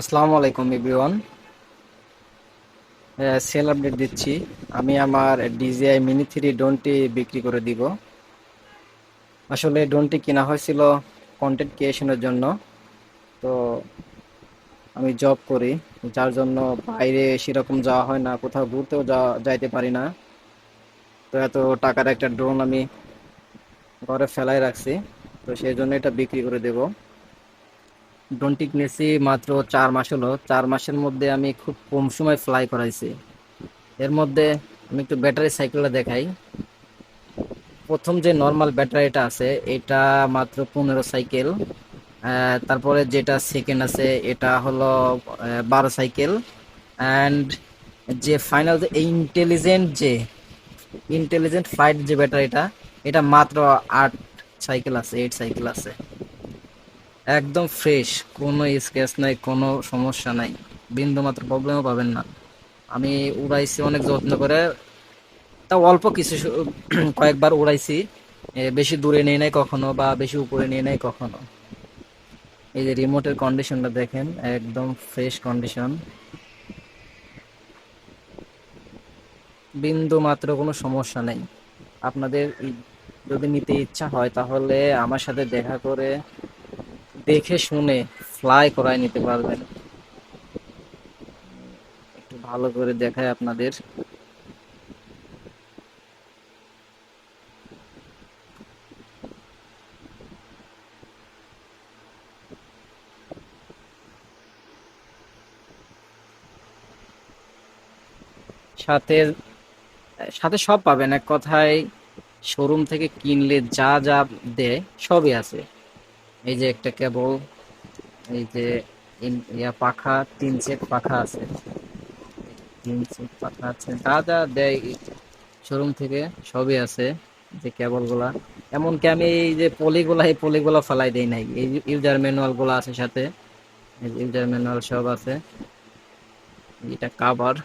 আসসালামু আলাইকুম everyone sell update দিচ্ছি। আমি আমার ডিজিআই মিনি থ্রি ড্রোনটি বিক্রি করে দিব। আসলে ড্রোনটি কেনা হয়েছিল কন্টেন্ট ক্রিয়েশনের জন্য। তো আমি জব করি, যার জন্য বাইরে সেরকম যাওয়া হয় না, কোথাও ঘুরতেও যাওয়া যাইতে পারি না। তো এত টাকার একটা ড্রোন আমি ঘরে ফেলাই রাখছি। তো সেই জন্য এটা বিক্রি করে দেবো। ড্রোনটি কিনেছি মাত্র চার মাস হলো। চার মাসের মধ্যে আমি খুব কম সময় ফ্লাই করাইছি। এর মধ্যে আমি একটু ব্যাটারি সাইকেলটা দেখাই। প্রথম যে নর্মাল ব্যাটারিটা আছে, এটা মাত্র পনেরো সাইকেল তারপরে যেটা সেকেন্ড আছে, এটা হলো বারো সাইকেল অ্যান্ড যে ফাইনাল যে ইন্টেলিজেন্ট যে ইন্টেলিজেন্ট ফ্লাইট যে ব্যাটারিটা এটা মাত্র আট সাইকেল আছে এইট সাইকেল আছে। একদম ফ্রেশ কোনো স্ক্র্যাচ নাই, কোনো সমস্যা নাই। বিন্দু মাত্র প্রবলেমও পাবেন না। আমি উড়াইছি অনেক যত্ন করে। তা অল্প কিছু কয়েকবার উড়াইছি। বেশি দূরে নিয়ে নেয় কখনো বা বেশি উপরে নিয়ে নেয় কখনো। এই যে রিমোটের কন্ডিশনটা দেখেন, একদম ফ্রেশ কন্ডিশন বিন্দু মাত্র কোনো সমস্যা নেই। আপনাদের যদি নিতে ইচ্ছা হয়, তাহলে আমার সাথে দেখা করে দেখে শুনে ফ্লাই করায় নিতে পারবেন। একটু ভালো করে দেখায় আপনাদের। সাথে সাথে সব পাবেন। এক কথায় শোরুম থেকে কিনলে যা যা দেয় সবই আছে। এই যে একটা কেবল এই যে ইয়া পাখা, তিন সেট পাখা আছে। তিন সেট পাখা আছে। যা যা দেয় শোরুম থেকে, সবই আছে যে কেবলগুলা। এমনকি আমি এই যে পলিগুলা এই পলিগুলা ফেলাই দেই নাই। এই ইউজার ম্যানুয়ালগুলা আছে সাথে। ইউজার ম্যানুয়াল সব আছে। এটা কাভার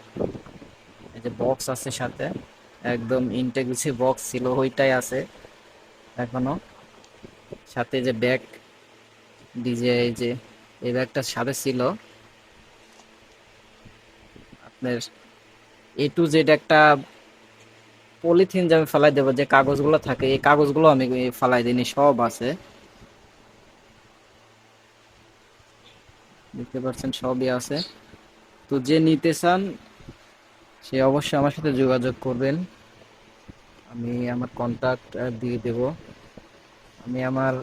এই যে বক্স আছে সাথে। একদম ইন্টেগ্রিসি বক্স ছিল, ওইটাই আছে এখনও। সাথে যে ব্যাগ ডিজে যে এই ব্যাগটা সাথে ছিল। আপনার এ টু জেড একটা পলিথিন যে আমি ফেলাই দেবো, যে কাগজগুলো থাকে, এই কাগজগুলো আমি ফেলাই সব আছে। দেখতে পাচ্ছেন, সবই আছে। তো যে নিতে চান, সে অবশ্যই আমার সাথে যোগাযোগ করবেন। আমি আমার কন্ট্যাক্ট দিয়ে দেব। আমি আমার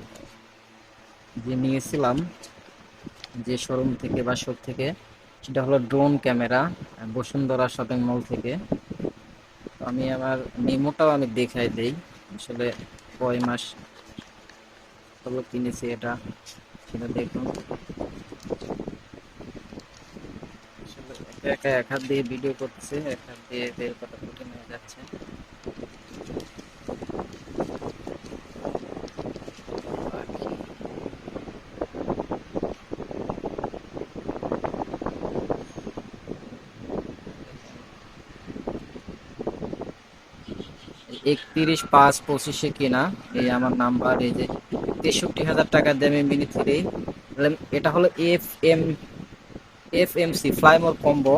যে নিয়েছিলাম, যে শোরুম থেকে বা শপ থেকে, সেটা হলো drone camera Bashundhara shopping mall থেকে। আমি আমার মেমোটাও আমি দেখাই দিই। আসলে কয় মাস হলো কিনেছি এটা, সেটা দেখুন। একা এক হাত দিয়ে ভিডিও করছে, এক হাত দিয়ে বের করা কঠিন হয়ে যাচ্ছে। একত্রিশ পাঁচ পঁচিশে কেনা, এই আমার নাম্বার, এই যে তেষট্টি হাজার টাকা আমি মিনি থ্রি এটা হলো F M F M C fly more combo,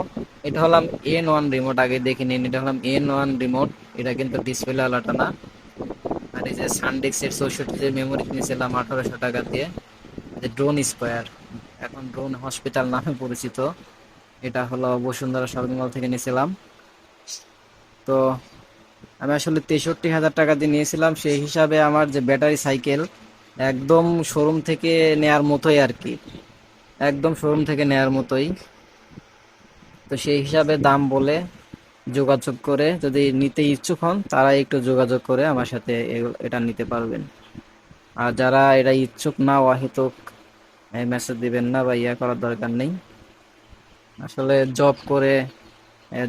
এটা হলাম এন ওয়ান রিমোট আগে দেখে নিন, এটা হলাম এন ওয়ান রিমোট, এটা কিন্তু ডিসপ্লে আলাটা না। আর এই যে সানডিক্সের চৌষট্টি যে মেমোরি কিনেছিলাম আঠারোশো টাকা দিয়ে, যে ড্রোন স্কোয়ার এখন ড্রোন হসপিটাল নামে পরিচিত, এটা হলো বসুন্ধরা শপিং মল থেকে নিয়েছিলাম। তো আমি আসলে তেষট্টি হাজার টাকা দিয়ে নিয়েছিলাম, সেই হিসাবে আমার যে ব্যাটারি সাইকেল একদম শোরুম থেকে নেয়ার মতোই আর কি। একদম শোরুম থেকে নেয়ার মতোই। তো সেই হিসাবে দাম বলে যোগাযোগ করে যদি নিতে ইচ্ছুক হন তারা একটু যোগাযোগ করে আমার সাথে এটা নিতে পারবেন। আর যারা এটা ইচ্ছুক না, অহেতুক মেসেজ দিবেন না বা ইয়া করার দরকার নেই। আসলে জব করে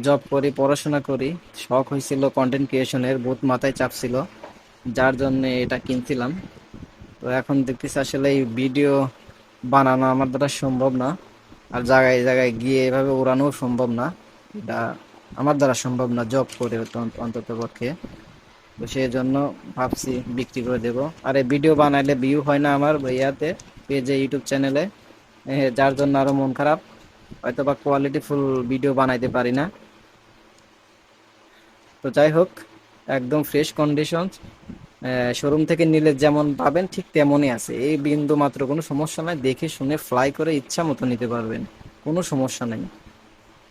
জব করি, পড়াশোনা করি। শখ হয়েছিল কন্টেন্ট ক্রিয়েশনের বহুত মাথায় চাপ ছিল, যার জন্য এটা কিনছিলাম। তো এখন দেখতেছি আসলে এই ভিডিও বানানো আমার দ্বারা সম্ভব না, আর জায়গায় জায়গায় গিয়ে এভাবে উড়ানো সম্ভব না। এটা আমার দ্বারা সম্ভব না জব করে অন্তত পক্ষে। তো সেই জন্য ভাবছি বিক্রি করে দেব। আর এই ভিডিও বানাইলে ভিউ হয় না আমার ইয়াতে, পেজে ইউটিউব চ্যানেলে যার জন্য আরও মন খারাপ। হয়তো বা কোয়ালিটি ফুল ভিডিও বানাইতে পারি না। তো যাই হোক, একদম ফ্রেশ কন্ডিশন শোরুম থেকে নিলে যেমন পাবেন, ঠিক তেমনই আছে। এই বিন্দু মাত্র কোনো সমস্যা নাই, দেখে শুনে ফ্লাই করে ইচ্ছা মতো নিতে পারবেন, কোনো সমস্যা নেই।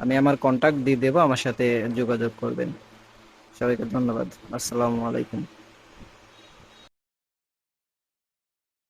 আমি আমার কন্টাক্ট দিয়ে দেবো, আমার সাথে যোগাযোগ করবেন। সবাইকে ধন্যবাদ। আসসালামু আলাইকুম।